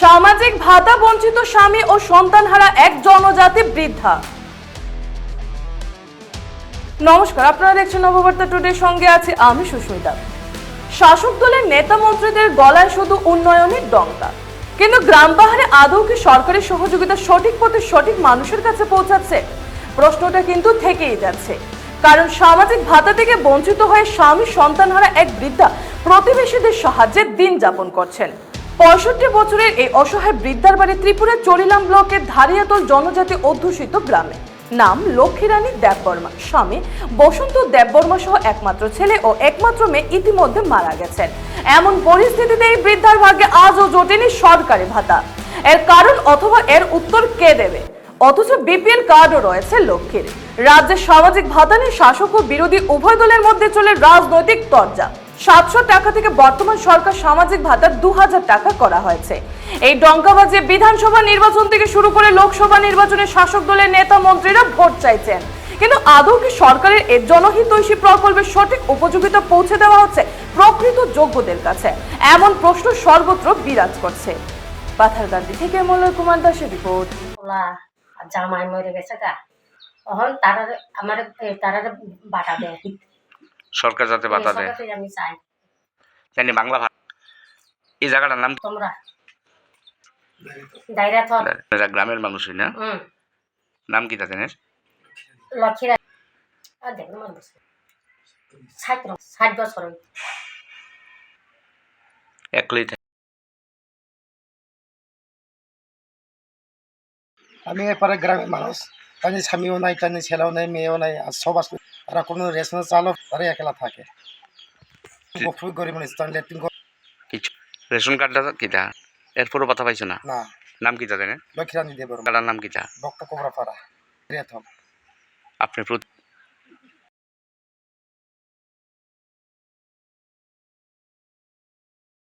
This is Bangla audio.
সামাজিক ভাতা বঞ্চিত স্বামী ও সন্তানহারা এক জনজাতি বৃদ্ধা। নমস্কার, আপনারা দেখছেন নববার্তা টুডে সঙ্গে আছে আমি সুস্মিতা। শাসক দলের নেতা মন্ত্রীদের গলায় শুধু উন্নয়নের ডঙ্কা কিন্তু গ্রাম পাহাড়ে আদৌ কি সরকারি সহযোগিতা সঠিক পথে সঠিক মানুষের কাছে পৌঁছাচ্ছে? প্রশ্নটা কিন্তু থেকেই যাচ্ছে। কারণ সামাজিক ভাতা থেকে বঞ্চিত হয়ে স্বামী সন্তানহারা এক বৃদ্ধা প্রতিবেশীদের সাহায্যে দিন যাপন করছেন। পঁয়ষট্টি বছরের এই অসহায় বৃদ্ধার বাড়ি ত্রিপুরা চরিলাম ব্লকের ধারিয়াতল জনজাতি অধ্যুষিত গ্রামে। নাম লক্ষ্মীরানী দেববর্মা। স্বামী বসন্ত দেববর্মা সহ একমাত্র ছেলে ও একমাত্র মেয়ে ইতিমধ্যে মারা গেছেন। এমন পরিস্থিতিতে এই বৃদ্ধার ভাগ্যে আজও জোটেনি সরকারি ভাতা। এর কারণ অথবা এর উত্তর কে দেবে? অথচ বিপিএল কার্ডও রয়েছে লক্ষ্মীর। রাজ্যের সামাজিক ভাতা নিয়ে শাসক ও বিরোধী উভয় দলের মধ্যে চলে রাজনৈতিক তরজা। সাতশো টাকা থেকে বর্তমান সরকার সামাজিক ভাতা দু হাজার টাকা করা হয়েছে। এই ডঙ্কাবাজে বিধানসভা নির্বাচন থেকে শুরু করে লোকসভা নির্বাচনে শাসক দলের নেতা মন্ত্রীরা ভোট চাইছেন। কিন্তু আদৌ কি সরকারের এই জনহিতৈষী প্রকল্পের সঠিক উপযোগিতা পৌঁছে দেওয়া হচ্ছে প্রকৃত যোগ্যদের কাছে? এমন প্রশ্ন সর্বত্র বিরাজ করছে। পাথারকান্দি থেকে মলয় কুমার দাসের রিপোর্ট। জামাই মরে গেছে গা। তখন তারা আমার তারা বাটা দেয়। সরকার যাতে বাতা দেয়। আমি চাই। জানি বাংলা ভাষা। এই জায়গাটার নাম তোমরা। দায়রা থর এরা গ্রামের মানুষই না? নাম কি তাদের? লক্ষ্মীরা আর দেখ আমার ষাট ষাট বছর। একলাই থাকে। আমি এরপরে গ্রামের মানুষ। তাই স্বামীও নাই তাই ছেলেও নাই মেয়েও নাই আর সব আসলে তারা কোনো রেশনের চালক তারা একলা থাকে। খুবই গরিব মানুষ তাই লেট্রিন কিছু রেশন কার্ডটা কিটা এরপরও কথা পাইছো না? না। নাম কীটা জানে লক্ষ্মীরানী দেবর কার্ডার নাম কিটা বক্ত কোবরা পাড়া রেথম আপনি